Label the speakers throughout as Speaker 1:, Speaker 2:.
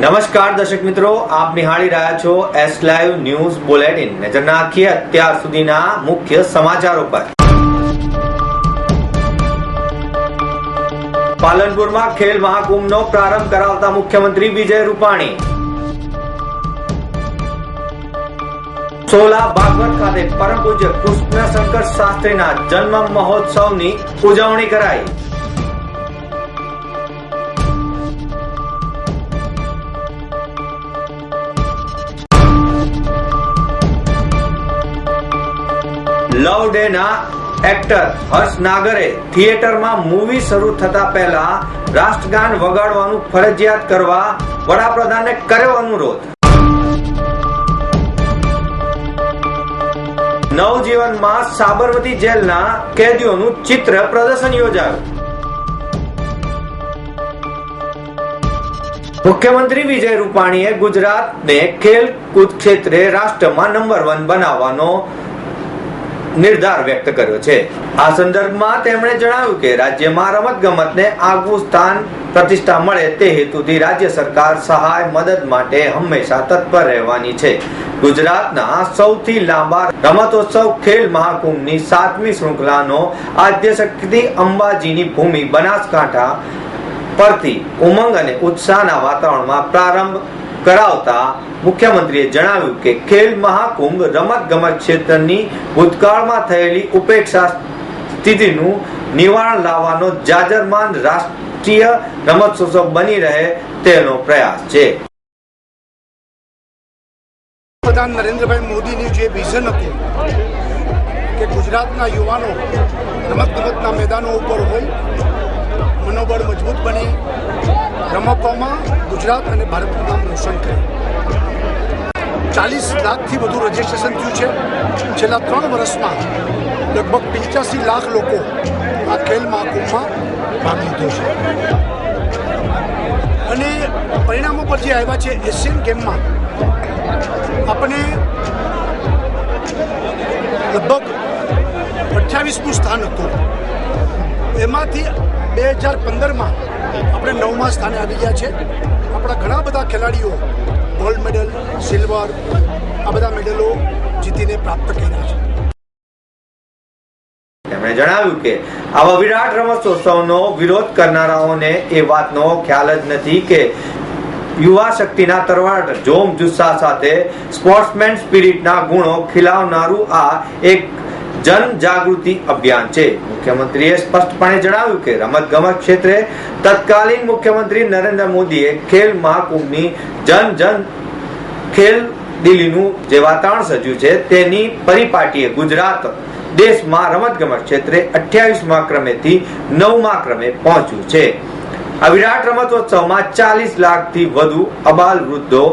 Speaker 1: નમસ્કાર દર્શક મિત્રો આપ નિહાળી રહ્યા છો એસ લાઈવ ન્યૂઝ બુલેટિન નજર નાખીએ અત્યાર સુધીના મુખ્ય સમાચારો પર પાલનપુરમાં ખેલ મહાકુંભનો પ્રારંભ કરાવતા મુખ્યમંત્રી વિજય રૂપાણી સોલા બાગવત ખાતે પરમ પૂજ્ય કૃષ્ણ શંકર શાસ્ત્રીના જન્મ મહોત્સવની ઉજવણી કરાઈ લવ ડે ના એક્ટર હર્ષ નાગરે થિયેટરમાં મૂવી શરૂ થતા પહેલા રાષ્ટ્રગાન વગાડવાનું ફરજિયાત કરવા વડાપ્રધાનને કર્યો અનુરોધ નવજીવનમાં સાબરમતી જેલના કેદીઓનું ચિત્ર પ્રદર્શન યોજાયું મુખ્યમંત્રી વિજય રૂપાણીએ ગુજરાતને ખેલકૂદ ક્ષેત્રે રાષ્ટ્રમાં નંબર વન બનાવવાનો નિર્ધાર વ્યક્ત કર્યો છે આ સંદર્ભમાં તેમણે જણાવ્યું કે રાજ્યમાં રમતગમતને આગવું સ્થાન પ્રતિષ્ઠા મળે તે હેતુથી રાજ્ય સરકાર સહાય મદદ માટે હંમેશા તત્પર રહેવાની છે ગુજરાતના સૌથી લાંબા રમતોત્સવ ખેલ મહાકુંભની સાતમી શૃંખલાનો શક્તિ અંબાજીની ભૂમિ બનાસકાંઠા પરથી ઉમંગ અને ઉત્સાહના વાતાવરણમાં પ્રારંભ કરાવતા મુખ્યમંત્રીએ જણાવ્યું કે ખેલ મહાકુંભ રમત ગમત ક્ષેત્રની ભૂતકાળમાં થયેલી ઉપેક્ષા સ્થિતિનું નિવારણ લાવવાનો જાજરમાન રાષ્ટ્રીય રમતોત્સવ બની રહે તેનો પ્રયાસ છે
Speaker 2: પ્રધાન નરેન્દ્રભાઈ મોદીનું જે વિઝન હતું કે ગુજરાતના યુવાનો રમત ગમતના મેદાનો ઉપર હોય મનોબળ મજબૂત બને રમતવામાં ગુજરાત અને ભારતનું નામ રોશન કર્યું ચાલીસ લાખથી વધુ રજિસ્ટ્રેશન થયું છે છેલ્લા ત્રણ વર્ષમાં લગભગ પંચ્યાસી લાખ લોકો આ ખેલ મહાકુંભમાં ભાગ લીધો છે અને પરિણામો પર જે આવ્યા છે એશિયન ગેમમાં આપણે લગભગ અઠ્યાવીસમું સ્થાન હતું એમાંથી બે હજાર પંદરમાં આપણે નવમા સ્થાને આવી ગયા છે આપણા ઘણા બધા ખેલાડીઓ ગોલ્ડ મેડલ સિલ્વર આ બધા મેડલો જીતીને પ્રાપ્ત કર્યા છે
Speaker 1: તેમણે જણાવ્યું કે આવા વિરાટ રમતોત્સવનો વિરોધ કરનારાઓને એ વાતનો ખ્યાલ જ નથી કે યુવા શક્તિના તરવાટ જોમ જુસ્સા સાથે સ્પોર્ટ્સમેન સ્પિરિટના ગુણો ખીલાવનારું આ એક જનજાગૃતિ અભિયાન છે મુખ્યમંત્રીએ સ્પષ્ટપણે જણાવ્યું કે રમતગમત ક્ષેત્રે તત્કાલીન મુખ્યમંત્રી નરેન્દ્ર મોદીએ ખેલ મહાકુંભની જન જન ખેલ દિલ્હીનું જે વાતાવરણ સજ્યું છે તેની પરિપાટીએ ગુજરાત દેશમાં રમતગમત ક્ષેત્રે અઠ્યાવીસમાં ક્રમેથી નવમા ક્રમે પહોંચ્યું છે આ વિરાટ રમતોત્સવમાં ચાલીસ લાખથી વધુ અબાલ વૃદ્ધો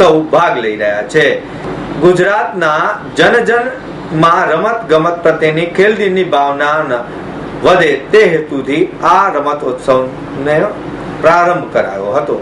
Speaker 1: સૌ ભાગ લઈ રહ્યા છે ગુજરાતના જન જન માં રમત ગમત પ્રત્યેની ખેલદીની ભાવના વધે તે હેતુથી આ રમતોત્સવને પ્રારંભ કરાયો હતો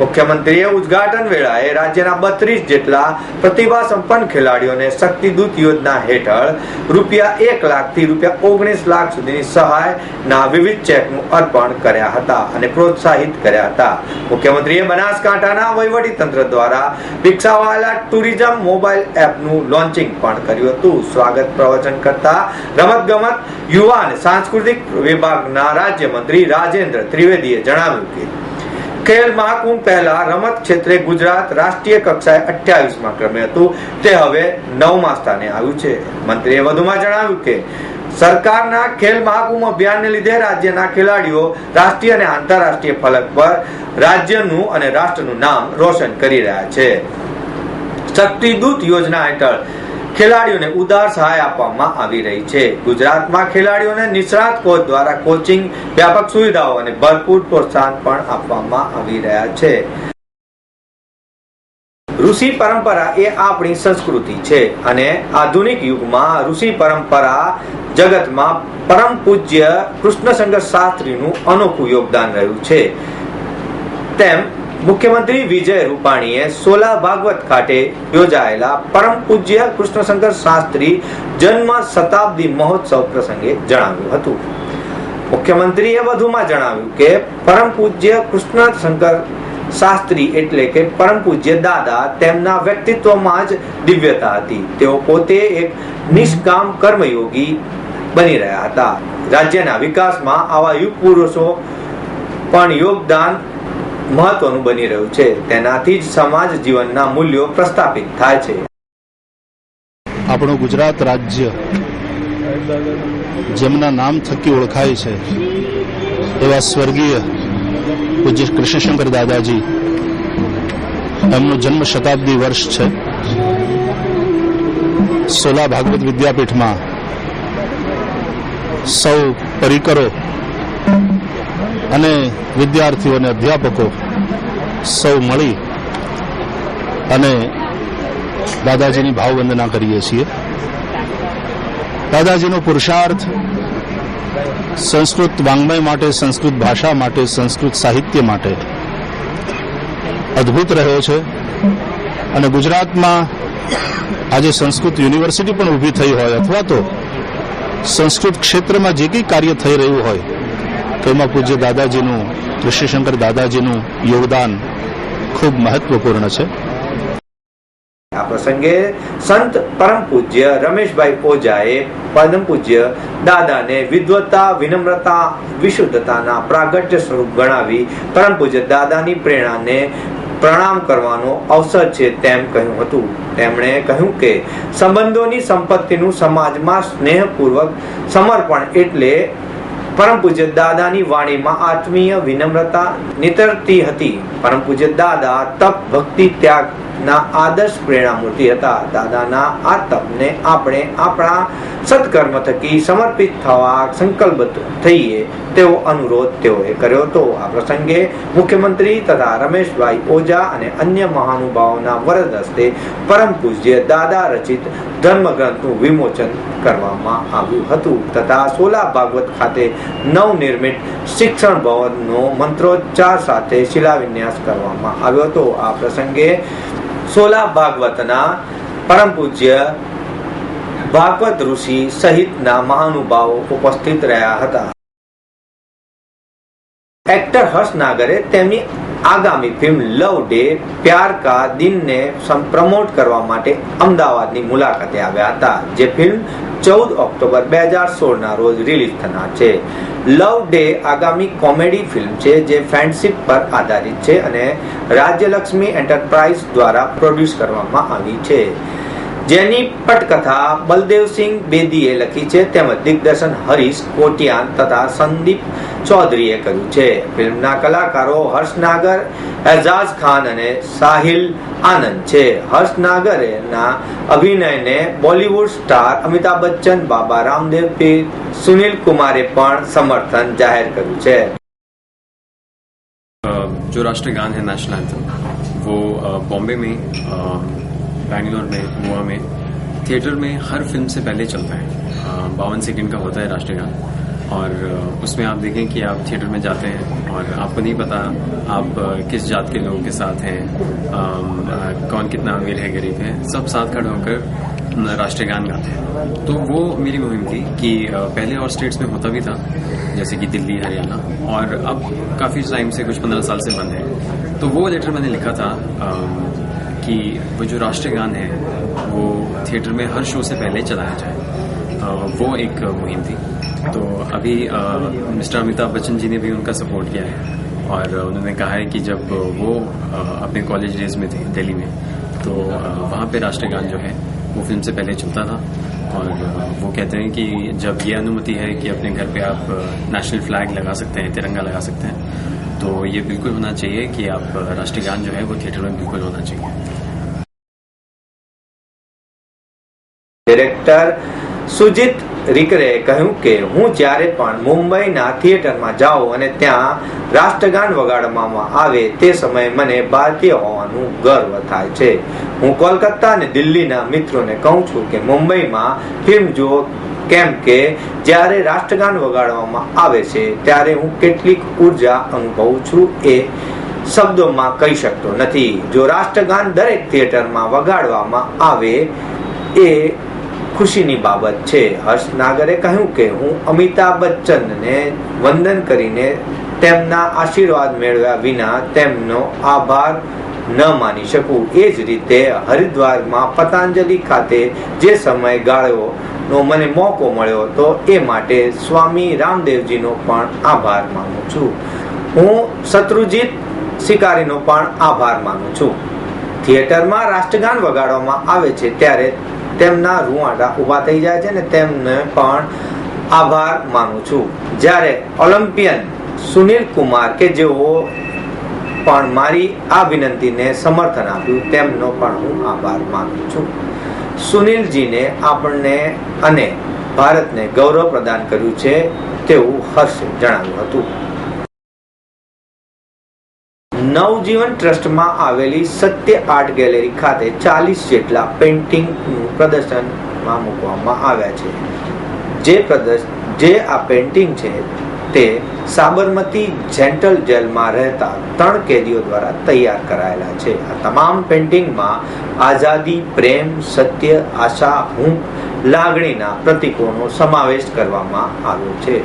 Speaker 1: મુખ્યમંત્રીએ ઉદઘાટન વેળાએ રાજ્યના બત્રીસ જેટલા પ્રતિભા સંપન્ન ખેલાડીઓને શક્તિદૂત યોજના હેઠળ રૂપિયા એક લાખથી રૂપિયા ઓગણીસ લાખ સુધીની સહાયના વિવિધ ચેકનું અર્પણ કર્યા હતા અને પ્રોત્સાહિત કર્યા હતા મુખ્યમંત્રીએ બનાસકાંઠાના વહીવટીતંત્ર દ્વારા વિકસાવાયેલા ટુરિઝમ મોબાઈલ એપનું લોન્ચિંગ પણ કર્યું હતું સ્વાગત પ્રવચન કરતા રમત રમતગમત યુવાન સાંસ્કૃતિક વિભાગના રાજ્યમંત્રી રાજેન્દ્ર ત્રિવેદીએ જણાવ્યું કે ખેલ મહાકુંભ પહેલા રમત ક્ષેત્રે ગુજરાત રાષ્ટ્રીય કક્ષાએ અઠ્યાવીસમાં ક્રમે હતું તે હવે નવમા સ્થાને આવ્યું છે મંત્રીએ વધુમાં જણાવ્યું કે સરકારના ખેલ મહાકુંભ અભિયાનને લીધે રાજ્યના ખેલાડીઓ રાષ્ટ્રીય અને આંતરરાષ્ટ્રીય ફલક પર રાજ્યનું અને રાષ્ટ્રનું નામ રોશન કરી રહ્યા છે શક્તિદૂત યોજના હેઠળ ખેલાડીઓને ઉદાર સહાય આપવામાં આવી રહી છે ગુજરાતમાં ખેલાડીઓને નિષ્ણાત કોચ દ્વારા કોચિંગ વ્યાપક સુવિધાઓ અને ભરપૂર પ્રોત્સાહન પણ આપવામાં આવી રહ્યા છે ઋષિ પરંપરા એ આપણી સંસ્કૃતિ છે અને આધુનિક યુગમાં ઋષિ પરંપરા જગતમાં પરમ પૂજ્ય કૃષ્ણશંકર શાસ્ત્રીનું અનોખું યોગદાન રહ્યું છે તેમ મુખ્યમંત્રી વિજય રૂપાણીએ સોલા ભાગવત ખાતે યોજાયેલા પરમ પૂજ્ય કૃષ્ણશંકર શાસ્ત્રી જન્મ શતાબ્દી મહોત્સવ પ્રસંગે જણાવ્યું હતું મુખ્યમંત્રીએ વધુમાં જણાવ્યું કે પરમ પૂજ્ય કૃષ્ણશંકર શાસ્ત્રી એટલે કે પરમ પૂજ્ય દાદા તેમના વ્યક્તિત્વમાં જ દિવ્યતા હતી તેઓ પોતે એક નિષ્કામ કર્મયોગી બની રહ્યા હતા રાજ્યના વિકાસમાં આવા યુગ પુરુષો પણ યોગદાન મહત્વનું બની રહ્યું છે તેનાથી જ સમાજ જીવનના મૂલ્યો પ્રસ્થાપિત થાય છે
Speaker 3: આપણું ગુજરાત રાજ્ય જેમના નામ થકી ઓળખાય છે એવા સ્વર્ગીય પૂજ્ય કૃષ્ણશંકર દાદાજી એમનો જન્મ શતાબ્દી વર્ષ છે સોલા ભાગવત વિદ્યાપીઠમાં સૌ પરિકરો અને વિદ્યાર્થીઓ અને અધ્યાપકો સૌ મળી અને દાદાજીની ભાવવંદના કરીએ છીએ દાદાજીનો પુરુષાર્થ સંસ્કૃત વાંગ્મય માટે સંસ્કૃત ભાષા માટે સંસ્કૃત સાહિત્ય માટે અદ્ભુત રહ્યો છે અને ગુજરાતમાં આજે સંસ્કૃત યુનિવર્સિટી પણ ઊભી થઈ હોય અથવા તો સંસ્કૃત ક્ષેત્રમાં જે કંઈ કાર્ય થઈ રહ્યું હોય તો એમાં પૂજ્ય દાદાજીનું કૃષ્ણશંકર દાદાજીનું યોગદાન ખૂબ મહત્વપૂર્ણ છે
Speaker 1: આ પ્રસંગે સંત પરમ પૂજ્ય રમેશભાઈ ઓઝાએ પરમ પૂજ્ય દાદાને વિદ્વતા વિનમ્રતા વિશુદ્ધતાના પ્રાગટ્ય સ્વરૂપ ગણાવી પરમ પૂજ્ય દાદાની પ્રેરણાને પ્રણામ કરવાનો અવસર છે તેમ કહ્યું હતું તેમણે કહ્યું કે સંબંધોની સંપત્તિનું સમાજમાં સ્નેહપૂર્વક સમર્પણ એટલે પરમ પૂજ્ય દાદાની વાણીમાં આત્મીય વિનમ્રતા નીતરતી હતી પરમ પૂજ્ય દાદા તપ ભક્તિ ત્યાગ ના આદર્શ પ્રેરણામૂર્તિ હતા દાદાના આ તપને આપણે આપણા સત્કર્મ થકી સમર્પિત થવા સંકલ્પ થઈએ તેવો અનુરોધ તેઓએ કર્યો હતો આ પ્રસંગે મુખ્યમંત્રી તથા રમેશભાઈ ઓઝા અને અન્ય મહાનુભાવોના વરદ હસ્તે પરમ પૂજ્ય દાદા રચિત ધર્મગ્રંથનું વિમોચન કરવામાં આવ્યું હતું તથા સોલા ભાગવત ખાતે નવનિર્મિત શિક્ષણ ભવનનો મંત્રોચ્ચાર સાથે શિલાવિન્યાસ કરવામાં આવ્યો હતો આ પ્રસંગે સોલા ભાગવતના પરમ પૂજ્ય ભાગવત ઋષિ સહિતના મહાનુભાવો ઉપસ્થિત રહ્યા હતા એક્ટર હર્ષ નાગરે તેમની આગામી ફિલ્મ લવ ડે પ્યાર કા દિનને પ્રમોટ કરવા માટે અમદાવાદની મુલાકાતે આવ્યા હતા જે ફિલ્મ ચૌદ ઓક્ટોબર બે હજાર સોળના રોજ રિલીઝ થનાર છે લવ ડે આગામી કોમેડી ફિલ્મ છે જે ફ્રેન્ડશિપ પર આધારિત છે અને રાજ્યલક્ષ્મી એન્ટરપ્રાઇઝ દ્વારા પ્રોડ્યુસ કરવામાં આવી છે જેની પટકથા બલદેવસિંહ બેદીએ લખી છે તેમજ દિગ્દર્શન હરીશ કોટિયાન તથા સંદીપ ચૌધરીએ કર્યું છે ફિલ્મના કલાકારો હર્ષનાગર એઝાઝ ખાન અને સાહિલ આનંદ છે હર્ષનાગરના અભિનયને બોલિવૂડ સ્ટાર અમિતાભ બચ્ચન બાબા રામદેવ સુનિલ કુમારે પણ સમર્થન જાહેર કર્યું છે
Speaker 4: जो राष्ट्रीय गान है नेशनल एंथम वो बॉम्बे बैंगलोर में गोवा में थिएटर में हर फिल्म से पहले चलता है बावन सेकेंड का होता है राष्ट्रीय गान और उसमें आप देखें कि आप थिएटर में जाते हैं और आपको नहीं पता आप किस जात के लोगों के साथ हैं कौन कितना अमीर है गरीब है सब साथ खड़े होकर राष्ट्रीय गान गाते हैं तो वो मेरी मुहिम थी कि पहले और स्टेट्स में होता भी था जैसे कि दिल्ली हरियाणा और अब काफ़ी टाइम से कुछ पंद्रह साल से बंद है तो वो लेटर मैंने लिखा था आ, कि वो जो राष्ट्रीय गान है वो थिएटर में हर शो से पहले चलाया जाए वो एक मुहिम थी तो अभी मिस्टर अमिताभ बच्चन जी ने भी उनका सपोर्ट किया है और उन्होंने कहा है कि जब वो अपने कॉलेज डेज में थे दिल्ली में तो वहाँ पे राष्ट्रीय गान जो है वो फिल्म से पहले चलता था और वो कहते हैं कि जब ये अनुमति है कि अपने घर पे आप नेशनल फ्लैग लगा सकते हैं तिरंगा लगा सकते हैं तो ये बिल्कुल होना चाहिए कि आप राष्ट्रीय गान जो है वो थिएटर में बिल्कुल होना चाहिए
Speaker 1: ડિરેક્ટર સુજીત રીકરે કહ્યું કે હું જ્યારે પણ મુંબઈના થિયેટરમાં જાઉં અને ત્યાં રાષ્ટ્રગાન વગાડવામાં આવે તે સમયે મને ભારતીય હોવાનું ગર્વ થાય છે હું કોલકાતા અને દિલ્હીના મિત્રોને કહું છું કે મુંબઈમાં ફિલ્મ જો કેમ કે જ્યારે રાષ્ટ્રગાન વગાડવામાં આવે છે ત્યારે હું કેટલીક ઉર્જા અનુભવું છું એ શબ્દોમાં કહી શકતો નથી જો રાષ્ટ્રગાન દરેક થિયેટરમાં વગાડવામાં આવે એ ખુશીની બાબત છે હર્ષ નાગરે કહ્યું કે હું અમિતાભ બચ્ચનને વંદન કરીને તેમના આશીર્વાદ મેળવ્યા વિના તેમનો આભાર ન માની શકું એ જ રીતે હરિદ્વારમાં પતંજલિ ખાતે જે સમય ગાળ્યો નો મને મોકો મળ્યો હતો એ માટે સ્વામી રામદેવજીનો પણ આભાર માનું છું હું શત્રુજીત શિકારીનો પણ આભાર માનું છું થિયેટરમાં રાષ્ટ્રગાન વગાડવામાં આવે છે ત્યારે તેમના રૂવાડા ઊભા થઈ જાય છે ને તેમને પણ આભાર માનું છું જ્યારે ઓલિમ્પિયન સુનિલ કુમાર કે જેઓ પણ મારી આ વિનંતીને સમર્થન આપ્યું તેમનો પણ હું આભાર માનું છું સુનિલજીને આપણને અને ભારતને ગૌરવ પ્રદાન કર્યું છે તેવું હર્ષ જણાવ્યું હતું નવજીવન ટ્રસ્ટમાં આવેલી સત્ય આર્ટ ગેલેરી ખાતે ચાલીસ જેટલા પેઇન્ટિંગનું પ્રદર્શનમાં મૂકવામાં આવ્યા છે જે પ્રદર્શન જે આ પેઇન્ટિંગ છે તે સાબરમતી જેન્ટલ જેલમાં રહેતા ત્રણ કેદીઓ દ્વારા તૈયાર કરાયેલા છે આ તમામ પેઇન્ટિંગમાં આઝાદી પ્રેમ સત્ય આશા હું લાગણીના પ્રતીકોનો સમાવેશ કરવામાં આવ્યો છે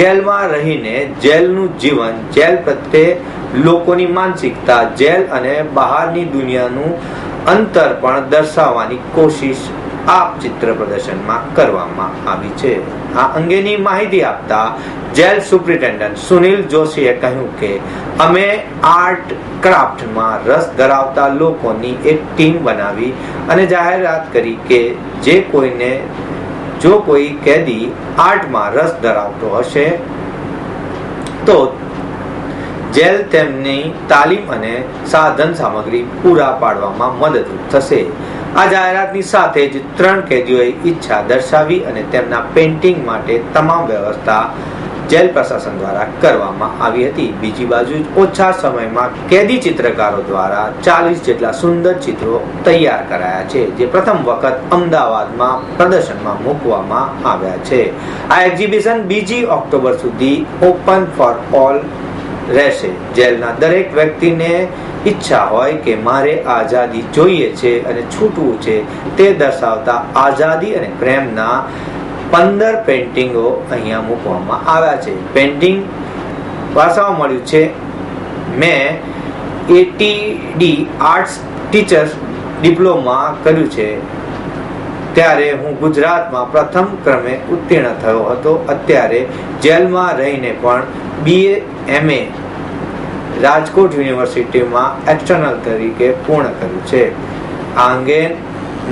Speaker 1: જેલમાં રહીને જેલનું જીવન જેલ પ્રત્યે લોકોની માનસિકતા જેલ અને બહારની દુનિયાનું અંતર પણ દર્શાવવાની કોશિશ આ ચિત્ર પ્રદર્શનમાં કરવામાં આવી છે આ અંગેની માહિતી આપતા જેલ સુપ્રિન્ટેન્ડન્ટ સુનિલ જોશીએ કહ્યું કે અમે આર્ટ ક્રાફ્ટમાં રસ ધરાવતા લોકોની એક ટીમ બનાવી અને જાહેરાત કરી કે જે કોઈને જો કોઈ કેદી આર્ટમાં રસ ધરાવતો હશે તો જેલ તેમની તાલીમ અને સાધન સામગ્રી પૂરા પાડવામાં મદદરૂપ થશે આ જાહેરાતની સાથે જ ત્રણ કેદીઓએ ઈચ્છા દર્શાવી અને તેમના પેન્ટિંગ માટે તમામ વ્યવસ્થા જેલ પ્રશાસન દ્વારા કરવામાં આવી હતી બીજી બાજુ ઓછા સમયમાં કેદી ચિત્રકારો દ્વારા ચાલીસ જેટલા સુંદર ચિત્રો તૈયાર કરાયા છે જે પ્રથમ વખત અમદાવાદમાં પ્રદર્શનમાં મૂકવામાં આવ્યા છે આ એક્ઝિબિશન બીજી ઓક્ટોબર સુધી ઓપન ફોર ઓલ રહેશે જેલના દરેક વ્યક્તિને ઈચ્છા હોય કે મારે આઝાદી જોઈએ છે અને છૂટવું છે તે દર્શાવતા આઝાદી અને પ્રેમના પંદર પેન્ટિંગો અહીંયા મૂકવામાં આવ્યા છે પેન્ટિંગ વાસવા મળ્યું છે મેં એટીડી આર્ટ્સ ટીચર્સ ડિપ્લોમા કર્યું છે ત્યારે હું ગુજરાતમાં પ્રથમ ક્રમે ઉત્તીર્ણ થયો હતો અત્યારે જેલમાં રહીને પણ બીએ એમએ રાજકોટ યુનિવર્સિટીમાં એક્સટર્નલ તરીકે પૂર્ણ કર્યું છે આ અંગે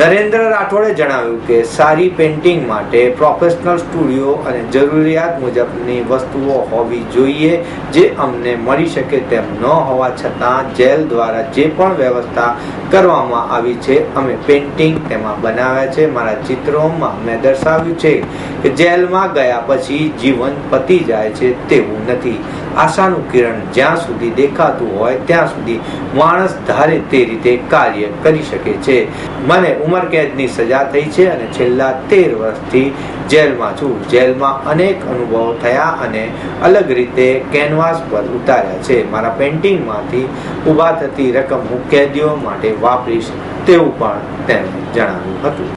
Speaker 1: નરેન્દ્ર રાઠોડે જણાવ્યું કે સારી પેન્ટિંગ માટે પ્રોફેશનલ સ્ટુડિયો અને જરૂરિયાત મુજબની વસ્તુઓ હોવી જોઈએ જે અમને મળી શકે તેમ ન હોવા છતાં જેલ દ્વારા જે પણ વ્યવસ્થા કરવામાં આવી છે અમે પેન્ટિંગ તેમાં બનાવ્યા છે મારા ચિત્રોમાં મેં દર્શાવ્યું છે કે જેલમાં ગયા પછી જીવન પતી જાય છે તેવું નથી આશાનું કિરણ જ્યાં સુધી દેખાતું હોય ત્યાં સુધી માણસ ધારે તે રીતે કાર્ય કરી શકે છે મને ઉમર કેદની સજા થઈ છે અને છેલ્લા તેર વર્ષથી જેલમાં છું જેલમાં અનેક અનુભવો થયા અને અલગ રીતે કેનવાસ પર ઉતાર્યા છે મારા પેન્ટિંગમાંથી ઊભા થતી રકમ હું કેદીઓ માટે વાપરીશ તેવું પણ તેમણે જણાવ્યું હતું